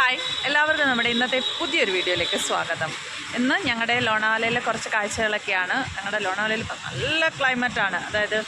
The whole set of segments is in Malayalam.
ഹായ്. എല്ലാവർക്കും നമ്മുടെ ഇന്നത്തെ പുതിയൊരു വീഡിയോയിലേക്ക് സ്വാഗതം. ഇന്ന് ഞങ്ങളുടെ ലോണാവലയിലെ കുറച്ച് കാഴ്ചകളൊക്കെയാണ്. ഞങ്ങളുടെ ലോണാവലയിൽ ഇപ്പം നല്ല ക്ലൈമറ്റാണ് അതായത്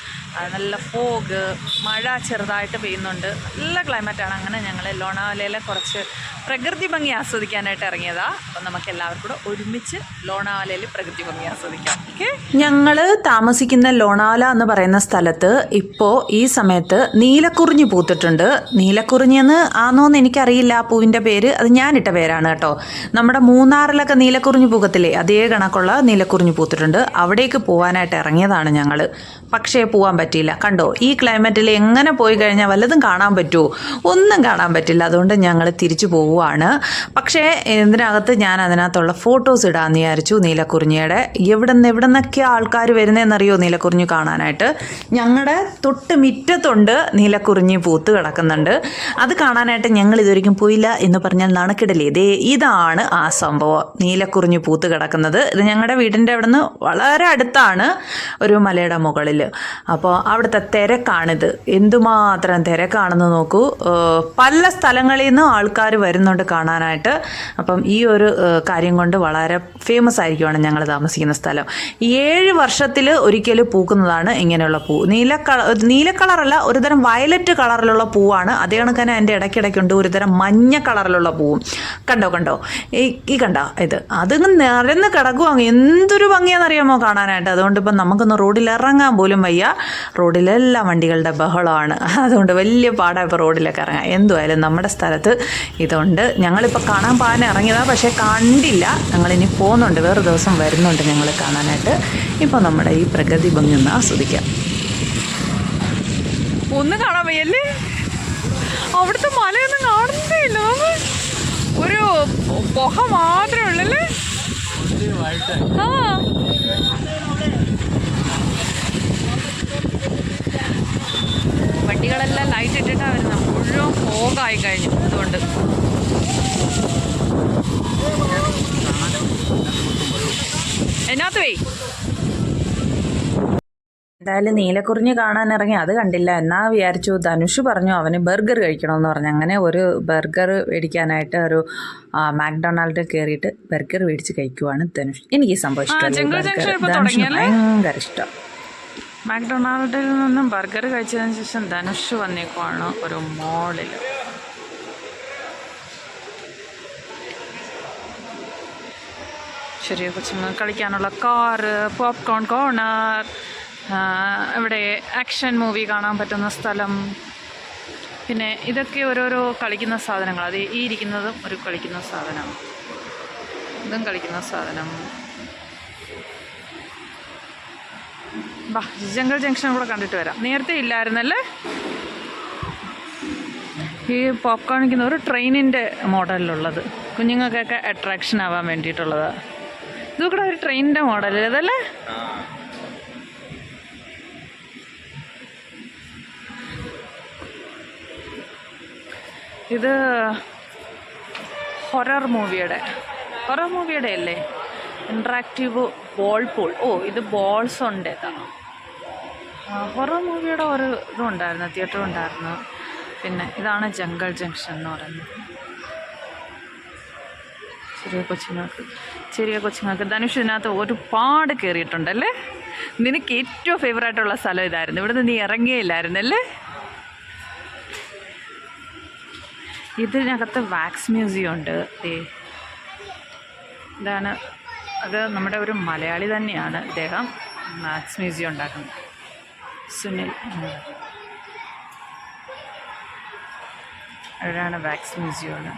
നല്ല ഫോഗ് മഴ ചെറുതായിട്ട് പെയ്യുന്നുണ്ട്. നല്ല ക്ലൈമറ്റാണ് അങ്ങനെ ഞങ്ങൾ ലോണാവലയിലെ കുറച്ച് പ്രകൃതി ഭംഗി ആസ്വദിക്കാനായിട്ട് ഇറങ്ങിയതാ. അപ്പം നമുക്ക് എല്ലാവർക്കും കൂടെ ഒരുമിച്ച് ലോണാവലയിൽ പ്രകൃതി ഭംഗി ആസ്വദിക്കാം. ഓക്കെ? ഞങ്ങൾ താമസിക്കുന്ന ലോണാല എന്ന് പറയുന്ന സ്ഥലത്ത് ഇപ്പോൾ ഈ സമയത്ത് നീലക്കുറിഞ്ഞി പൂത്തിട്ടുണ്ട്. നീലക്കുറിഞ്ഞി എന്ന് ആണോന്ന് എനിക്കറിയില്ല ആ പൂവിന്റെ പേര്. അത് ഞാനിട്ട പേരാണ് കേട്ടോ. നമ്മുടെ മൂന്നാറിലൊക്കെ നീലക്കുറിഞ്ഞി പൂക്കത്തില്ലേ? അതേ കണക്കുള്ള നീലക്കുറിഞ്ഞി പൂത്തിട്ടുണ്ട്. അവിടേക്ക് പോകാനായിട്ട് ഇറങ്ങിയതാണ് ഞങ്ങൾ പക്ഷേ പോകാൻ പറ്റിയില്ല. കണ്ടോ ഈ ക്ലൈമറ്റിൽ എങ്ങനെ പോയി കഴിഞ്ഞാൽ വല്ലതും കാണാൻ പറ്റുമോ ഒന്നും കാണാൻ പറ്റില്ല. അതുകൊണ്ട് ഞങ്ങൾ തിരിച്ചു പോവുകയാണ് പക്ഷേ ഇതിനകത്ത് ഞാൻ അതിനകത്തുള്ള ഫോട്ടോസ് ഇടാമെന്ന് വിചാരിച്ചു നീലക്കുറിഞ്ഞിയുടെ. എവിടെ നിന്ന് എവിടെ നിന്നൊക്കെ ആൾക്കാർ വരുന്നതെന്നറിയോ നീലക്കുറിഞ്ഞി കാണാനായിട്ട്? ഞങ്ങളുടെ തൊട്ട് മുറ്റത്തുണ്ട് നീലക്കുറിഞ്ഞി പൂത്ത് കിടക്കുന്നുണ്ട്. അത് കാണാനായിട്ട് ഞങ്ങൾ ഇതുവരെയും പോയില്ല എന്ന് പറഞ്ഞാൽ നടക്കിടലേ ദേ ഇതാണ് ആ സംഭവം. നീലക്കുറിഞ്ഞി പൂത്ത് കിടക്കുന്നത്. ഇത് ഞങ്ങളുടെ വീടിന്റെ അവിടെ നിന്ന് വളരെ അടുത്താണ് ഒരു മലയുടെ മുകളിൽ അപ്പോൾ അവിടുത്തെ തിരക്കാണിത്. എന്തുമാത്രം തിരക്കാണെന്ന് നോക്കൂ. പല സ്ഥലങ്ങളിൽ നിന്നും ആൾക്കാർ വരുന്നുണ്ട് കാണാനായിട്ട് അപ്പം ഈ ഒരു കാര്യം കൊണ്ട് വളരെ ഫേമസ് ആയിരിക്കുവാണ് ഞങ്ങൾ താമസിക്കുന്ന സ്ഥലം. ഏഴ് വർഷത്തിൽ ഒരിക്കൽ പൂക്കുന്നതാണ് ഇങ്ങനെയുള്ള പൂ. നീല കളർ നീല കളറല്ല ഒരുതരം വയലറ്റ് കളറിലുള്ള പൂവാണ്. അതേ കണക്ക് തന്നെ എന്റെ ഇടയ്ക്കിടയ്ക്കുണ്ട് ഒരുതരം മഞ്ഞ കളറിലുള്ള പൂവും. കണ്ടോ കണ്ടോ? ഈ ഈ കണ്ടോ ഇത്. അതിങ്ങ് നിരന്ന് കിടക്കുവാങ്ങ് എന്തൊരു ഭംഗിയാണെന്നറിയാമോ കാണാനായിട്ട്? അതുകൊണ്ട് ഇപ്പം നമുക്കൊന്ന് റോഡിൽ ഇറങ്ങാൻ പോലും വയ്യ. റോഡിലെല്ലാം വണ്ടികളുടെ ബഹളമാണ്. അതുകൊണ്ട് വലിയ പാടാണ് ഇപ്പോൾ റോഡിലൊക്കെ ഇറങ്ങാം എന്തുമായാലും നമ്മുടെ സ്ഥലത്ത് ഇതുണ്ട്. ഞങ്ങളിപ്പോൾ കാണാൻ പാന ഇറങ്ങിയതാണ് പക്ഷേ കണ്ടില്ല. ഇനി പോകുന്നുണ്ട്. വേറെ ദിവസം വരുന്നുണ്ട് ഞങ്ങൾ കാണാനായിട്ട്. ഇപ്പോൾ നമ്മുടെ ഈ പ്രകൃതി ഭംഗി ഒന്ന് ആസ്വദിക്കാം. ഒന്ന് കാണാൻ വയ്യല്ലേ? അവിടുത്തെ മലയൊന്നും കാണുന്നില്ല. ഒരു പുക മാത്രമേ ഉള്ളല്ലേ? വണ്ടികളെല്ലാം ലൈറ്റ് ഇട്ടിട്ടാണ് വരുന്നത്. മുഴുവൻ ഫോഗായി കഴിഞ്ഞു. അതുകൊണ്ട് വേ എന്തായാലും നീലക്കുറിഞ്ഞ് കാണാൻ ഇറങ്ങി. അത് കണ്ടില്ല. എന്നാ വിചാരിച്ചു. ധനുഷ് പറഞ്ഞു അവന് ബർഗർ കഴിക്കണമെന്ന് പറഞ്ഞു. അങ്ങനെ ഒരു ബർഗർ മേടിക്കാനായിട്ട് ഒരു മാക്ഡൊണാൾഡിൽ കയറിയിട്ട് ബർഗർ മേടിച്ച് കഴിക്കുവാണ് ധനുഷ്. എനിക്ക് ഈ സംഭവം ജംഗിൾ ജംഗ്ഷൻ ഇപ്പൊ തുടങ്ങിയല്ലേ? ഭയങ്കര ഇഷ്ടം. മാക്ഡൊണാൾഡിൽ നിന്നും ബർഗർ കഴിച്ചതിന് ശേഷം ധനുഷ് വന്നേക്കുവാണ് ഒരു മോളിൽ ചെറിയ കൊച്ചുങ്ങൾ കളിക്കാനുള്ള കാറ് പോപ്കോൺ കോർണർ ഇവിടെ ആക്ഷൻ മൂവി കാണാൻ പറ്റുന്ന സ്ഥലം. പിന്നെ ഇതൊക്കെ ഓരോരോ കളിക്കുന്ന സാധനങ്ങൾ. അത് ഈ ഇരിക്കുന്നതും ഒരു കളിക്കുന്ന സാധനം. ഇതും കളിക്കുന്ന സാധനം. ബാ ജംഗിൾ ജംഗ്ഷൻ കൂടെ കണ്ടിട്ട് വരാം. നേരത്തെ ഇല്ലായിരുന്നല്ലേ? ഈ പോപ്കോൺ ഒരു ട്രെയിനിന്റെ മോഡലിലുള്ളത് കുഞ്ഞുങ്ങൾക്കൊക്കെ അട്രാക്ഷൻ ആവാൻ വേണ്ടിയിട്ടുള്ളത്. ഇത് കൂടെ ഒരു ട്രെയിനിന്റെ മോഡൽ ഇതല്ലേ ഇത് ഹൊറർ മൂവിയുടെ ഹൊറർ മൂവിയുടെ അല്ലേ? ഇൻട്രാക്റ്റീവ് ബോൾ പൂൾ ഓ ഇത് ബോൾസ് ഉണ്ട് ഹൊറർ മൂവിയുടെ ഒരു ഇതും ഉണ്ടായിരുന്നു തിയേറ്റർ ഉണ്ടായിരുന്നു. പിന്നെ ഇതാണ് ജംഗിൾ ജംഗ്ഷൻ എന്ന് പറയുന്നത്. ചെറിയ കൊച്ചുങ്ങൾക്ക് ചെറിയ കൊച്ചുങ്ങൾക്ക്. ധനുഷ് ഇതിനകത്ത് ഒരുപാട് കയറിയിട്ടുണ്ടല്ലേ? നിനക്ക് ഏറ്റവും ഫേവറേറ്റ് ഉള്ള സ്ഥലം ഇതായിരുന്നു. ഇവിടുന്ന് നീ ഇറങ്ങിയില്ലായിരുന്നല്ലേ? ഇതിനകത്ത് വാക്സ് മ്യൂസിയം ഉണ്ട്. ഏ ഇതാണ്. അത് നമ്മുടെ ഒരു മലയാളി തന്നെയാണ് ഇദ്ദേഹം വാക്സ് മ്യൂസിയം ഉണ്ടാക്കുന്നത്. സുനിൽ. അവരാണ് വാക്സ് മ്യൂസിയമാണ്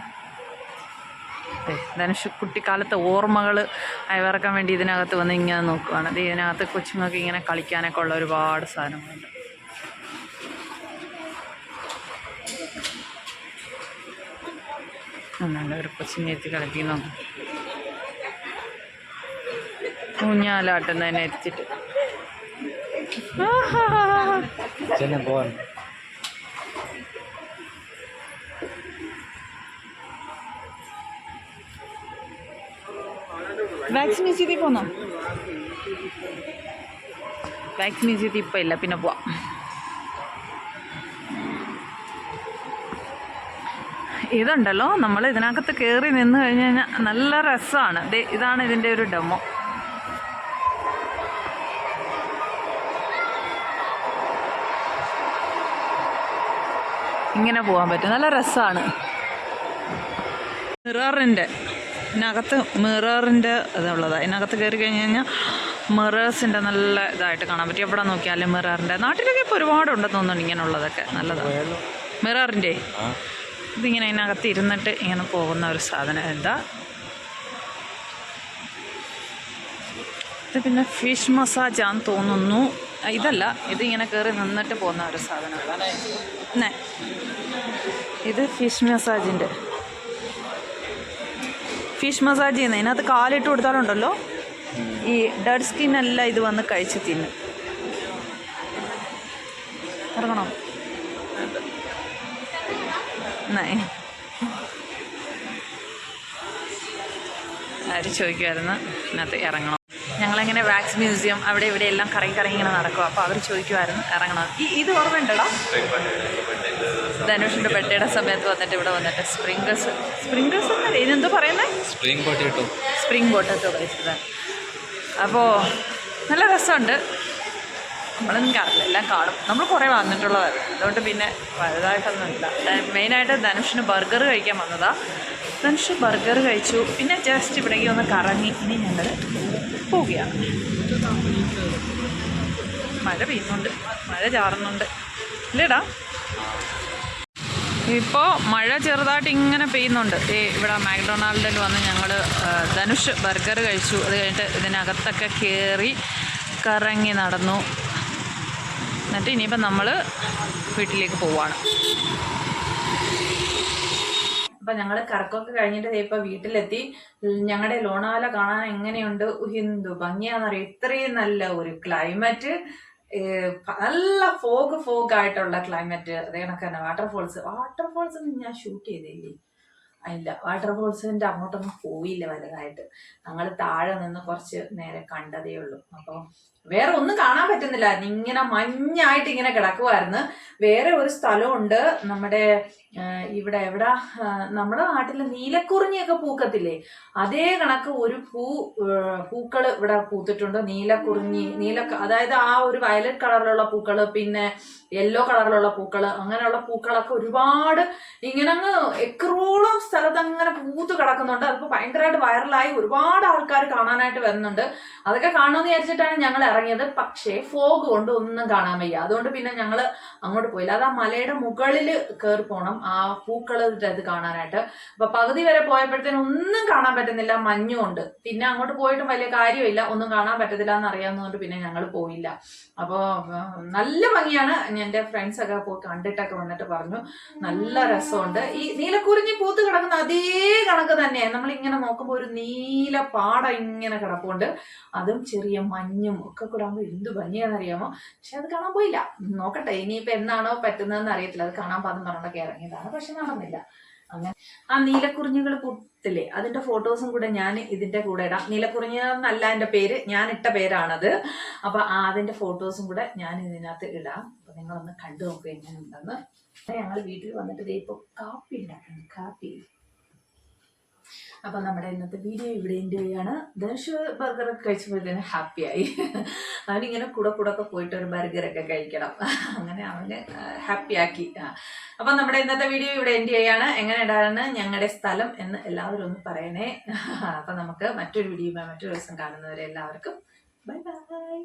ധനുഷ് കുട്ടിക്കാലത്തെ ഓർമ്മകൾ അയവിറക്കാൻ വേണ്ടി ഇതിനകത്ത് വന്ന് ഇങ്ങനെ നോക്കുകയാണ് അത് ഇതിനകത്ത് കൊച്ചുങ്ങൾക്ക് ഇങ്ങനെ കളിക്കാനൊക്കെ ഉള്ള ഒരുപാട് സാധനങ്ങളുണ്ട്. നല്ലൊരു ഒരു കൊച്ചിനെ എത്തി കളിക്കുന്നു ഊഞ്ഞാലാട്ടുന്നതിനെ എത്തിച്ചിട്ട് ചെന്നെ വാക്സ് മ്യൂസിയത്തിൽ പോന്നോ വാക്സ് മ്യൂസിയത്തിൽ ഇപ്പം ഇല്ല പിന്നെ പോവാം. ഇതുണ്ടല്ലോ നമ്മൾ ഇതിനകത്ത് കയറി നിന്ന് കഴിഞ്ഞ് കഴിഞ്ഞാൽ നല്ല രസമാണ് ഇതാണ് ഇതിന്റെ ഒരു ഡെമോ. ഇങ്ങനെ പോകാൻ പറ്റും. നല്ല രസമാണ് മിററിന്റെ ഇതിനകത്ത് മിററിന്റെ ഇതുള്ളതാണ് ഇതിനകത്ത് കയറി കഴിഞ്ഞ് കഴിഞ്ഞാൽ മിറേഴ്സിന്റെ നല്ല ഇതായിട്ട് കാണാൻ പറ്റും. എവിടെ നോക്കിയാലും മിററിന്റെ നാട്ടിലൊക്കെ ഇപ്പോൾ ഒരുപാടുണ്ടെന്ന് തോന്നുന്നു ഇങ്ങനെയുള്ളതൊക്കെ നല്ലതാണ് മിററിന്റെ ഇതിങ്ങനെ അതിനകത്ത് ഇരുന്നിട്ട് ഇങ്ങനെ പോകുന്ന ഒരു സാധനം. എന്താ? ഇത് പിന്നെ ഫിഷ് മസാജാന്ന് തോന്നുന്നു. ഇതല്ല. ഇതിങ്ങനെ കയറി നിന്നിട്ട് പോകുന്ന ഒരു സാധനമാണ്. ഇത് ഫിഷ് മസാജിന്റെ ഫിഷ് മസാജ് ചെയ്യുന്നത് അതിനകത്ത് കാലിട്ട് കൊടുത്താലുണ്ടല്ലോ? ഈ ഡെഡ് സ്കിൻ എല്ലാം ഇത് വന്ന് കഴിച്ച് തിന്നും. ഇറങ്ങണോ? ആര് ചോദിക്കുമായിരുന്നു ഇതിനകത്ത് ഇറങ്ങണം? ഞങ്ങളിങ്ങനെ വാക്സ് മ്യൂസിയം അവിടെ ഇവിടെ എല്ലാം കറങ്ങി കറങ്ങി ഇങ്ങനെ നടക്കും അപ്പോൾ അവർ ചോദിക്കുമായിരുന്നു ഇറങ്ങണം? ഈ ഇത് ഓർമ്മയുണ്ടോ? ധനുഷിന്റെ ബർത്ത്ഡേയുടെ സമയത്ത് വന്നിട്ട് ഇവിടെ വന്നിട്ട് സ്പ്രിങ്കിൾസ് സ്പ്രിങ്കിൾസ് എന്നല്ലേ ഇതെന്തോ പറയുന്നത് സ്പ്രിംഗ് പൊട്ടിയിട്ടു സ്പ്രിംഗ് ബോട്ടൊക്കെ കഴിച്ചത് അപ്പോൾ നല്ല രസമുണ്ട്. നമ്മളൊന്നും കാണില്ല എല്ലാം കാണും. നമ്മൾ കുറേ വന്നിട്ടുള്ളതാണ്. അതുകൊണ്ട് പിന്നെ വലുതായിട്ടൊന്നുമില്ല. മെയിനായിട്ട് ധനുഷിന് ബർഗർ കഴിക്കാൻ വന്നതാണ് ധനുഷ് ബർഗർ കഴിച്ചു. പിന്നെ ജസ്റ്റ് ഇവിടേക്ക് ഒന്ന് കറങ്ങി. ഇനി ഞങ്ങൾ പോവുകയാണ് മഴ പെയ്യുന്നുണ്ട്. മഴ ചാറുന്നുണ്ട്. ഇല്ലേടാ? ഇപ്പോൾ മഴ ചെറുതായിട്ട് ഇങ്ങനെ പെയ്യുന്നുണ്ട്. ഈ ഇവിടെ മാക്ഡൊണാൾഡിൽ വന്ന് ഞങ്ങൾ ധനുഷ് ബർഗർ കഴിച്ചു. അത് കഴിഞ്ഞിട്ട് ഇതിനകത്തൊക്കെ കയറി കറങ്ങി നടന്നു. എന്നിട്ട് ഇനിയിപ്പോൾ നമ്മൾ വീട്ടിലേക്ക് പോവാണ്. അപ്പം ഞങ്ങൾ കറക്കൊക്കെ കഴിഞ്ഞിട്ട് ഇപ്പം വീട്ടിലെത്തി. ഞങ്ങളുടെ ലോണാല കാണാൻ എങ്ങനെയുണ്ട്? എന്തു ഭംഗിയാണെന്നറിയാം? ഇത്രയും നല്ല ഒരു ക്ലൈമറ്റ്. നല്ല ഫോഗ് ഫോഗ് ആയിട്ടുള്ള ക്ലൈമറ്റ് അതേ കണക്ക് തന്നെ വാട്ടർഫോൾസ് വാട്ടർഫോൾസ് ഞാൻ ഷൂട്ട് ചെയ്തില്ലേ? ഇല്ല. വാട്ടർഫോൾസിന്റെ അങ്ങോട്ടൊന്നും പോയില്ല വലുതായിട്ട്. ഞങ്ങൾ താഴെ നിന്ന് കുറച്ച് നേരെ കണ്ടതേ ഉള്ളൂ. അപ്പോൾ വേറെ ഒന്നും കാണാൻ പറ്റുന്നില്ല ഇങ്ങനെ മഞ്ഞായിട്ട് ഇങ്ങനെ കിടക്കുമായിരുന്നു വേറെ ഒരു സ്ഥലമുണ്ട്. നമ്മുടെ ഇവിടെ എവിടെ? നമ്മുടെ നാട്ടിൽ നീലക്കുറിഞ്ഞിയൊക്കെ പൂക്കത്തില്ലേ? അതേ കണക്ക് ഒരു പൂ പൂക്കൾ ഇവിടെ പൂത്തിട്ടുണ്ട്. നീലക്കുറിഞ്ഞി നീല അതായത് ആ ഒരു വയലറ്റ് കളറിലുള്ള പൂക്കൾ പിന്നെ യെല്ലോ കളറിലുള്ള പൂക്കൾ അങ്ങനെയുള്ള പൂക്കളൊക്കെ ഒരുപാട് ഇങ്ങനെ അങ്ങ് എക്കറോളം സ്ഥലത്ത് അങ്ങനെ പൂത്ത് കിടക്കുന്നുണ്ട്. അതിപ്പോൾ ഭയങ്കരമായിട്ട് വൈറലായി ഒരുപാട് ആൾക്കാർ കാണാനായിട്ട് വരുന്നുണ്ട്. അതൊക്കെ കാണുമെന്ന് വിചാരിച്ചിട്ടാണ് ഞങ്ങൾ ഇറങ്ങിയത് പക്ഷേ ഫോഗ് കൊണ്ട് ഒന്നും കാണാൻ വയ്യ. അതുകൊണ്ട് പിന്നെ ഞങ്ങൾ അങ്ങോട്ട് പോയില്ല. അത് ആ മലയുടെ മുകളിൽ കയറി പോകണം ആ പൂക്കളുടെ ഇത് കാണാനായിട്ട്. അപ്പൊ പകുതി വരെ പോയപ്പോഴത്തേനും ഒന്നും കാണാൻ പറ്റുന്നില്ല മഞ്ഞുകൊണ്ട് പിന്നെ അങ്ങോട്ട് പോയിട്ടും വലിയ കാര്യമില്ല ഒന്നും കാണാൻ പറ്റത്തില്ല എന്ന് അറിയാവുന്നതുകൊണ്ട് പിന്നെ ഞങ്ങൾ പോയില്ല. അപ്പോൾ നല്ല ഭംഗിയാണ്. എന്റെ ഫ്രണ്ട്സ് ഒക്കെ പോയി കണ്ടിട്ടൊക്കെ വന്നിട്ട് പറഞ്ഞു നല്ല രസമുണ്ട്. ഈ നീലക്കുറിഞ്ഞി പൂത്ത് കിടക്കുന്ന അതേ കണക്ക് തന്നെ നമ്മൾ ഇങ്ങനെ നോക്കുമ്പോൾ ഒരു നീല പാട ഇങ്ങനെ കിടപ്പുണ്ട്. അതും ചെറിയ മഞ്ഞും ഒക്കെ കൂടെ ആകുമ്പോൾ എന്ത് ഭംഗിയാണെന്നറിയാമോ? പക്ഷെ അത് കാണാൻ പോയില്ല. നോക്കട്ടെ ഇനിയിപ്പോൾ എന്നാണോ പറ്റുന്നതെന്ന് അറിയത്തില്ല. അത് കാണാൻ പാദം പറഞ്ഞൊക്കെ ഇറങ്ങിയതാണ്. പക്ഷെ നടന്നില്ല അങ്ങനെ ആ നീലക്കുറിഞ്ഞുകൾ പൂത്തില്ലേ അതിന്റെ ഫോട്ടോസും കൂടെ ഞാൻ ഇതിന്റെ കൂടെ ഇടാം. നീലക്കുറിഞ്ഞ എന്നല്ല പേര് ഞാൻ ഇട്ട പേരാണത്. അപ്പൊ ആ അതിന്റെ ഫോട്ടോസും കൂടെ ഞാൻ ഇതിനകത്ത് ഇടാം. അപ്പൊ നിങ്ങളൊന്ന് കണ്ടു നോക്കുക എങ്ങനെയുണ്ടെന്ന്. ഞങ്ങൾ വീട്ടിൽ വന്നിട്ട് ദേ ഇപ്പൊ കാപ്പി ഉണ്ടാക്കുന്നു കാപ്പി. അപ്പൊ നമ്മുടെ ഇന്നത്തെ വീഡിയോ ഇവിടെ എന്റെ ചെയ്യാണ് ധനുഷ് ബർഗറൊക്കെ കഴിച്ചപ്പോഴത്തേന് ഹാപ്പിയായി അവനിങ്ങനെ കൂടെ കൂടെ ഒക്കെ പോയിട്ട് ഒരു ബർഗറൊക്കെ കഴിക്കണം. അങ്ങനെ അവന് ഹാപ്പിയാക്കി അപ്പൊ നമ്മുടെ ഇന്നത്തെ വീഡിയോ ഇവിടെ എന്റെ ചെയ്യാണ് എങ്ങനെ ഉണ്ടായിരുന്നു ഞങ്ങളുടെ സ്ഥലം എന്ന് എല്ലാവരും ഒന്ന് പറയണേ. അപ്പൊ നമുക്ക് മറ്റൊരു വീഡിയോ മറ്റൊരു ദിവസം കാണുന്നവരെ എല്ലാവർക്കും. Bye bye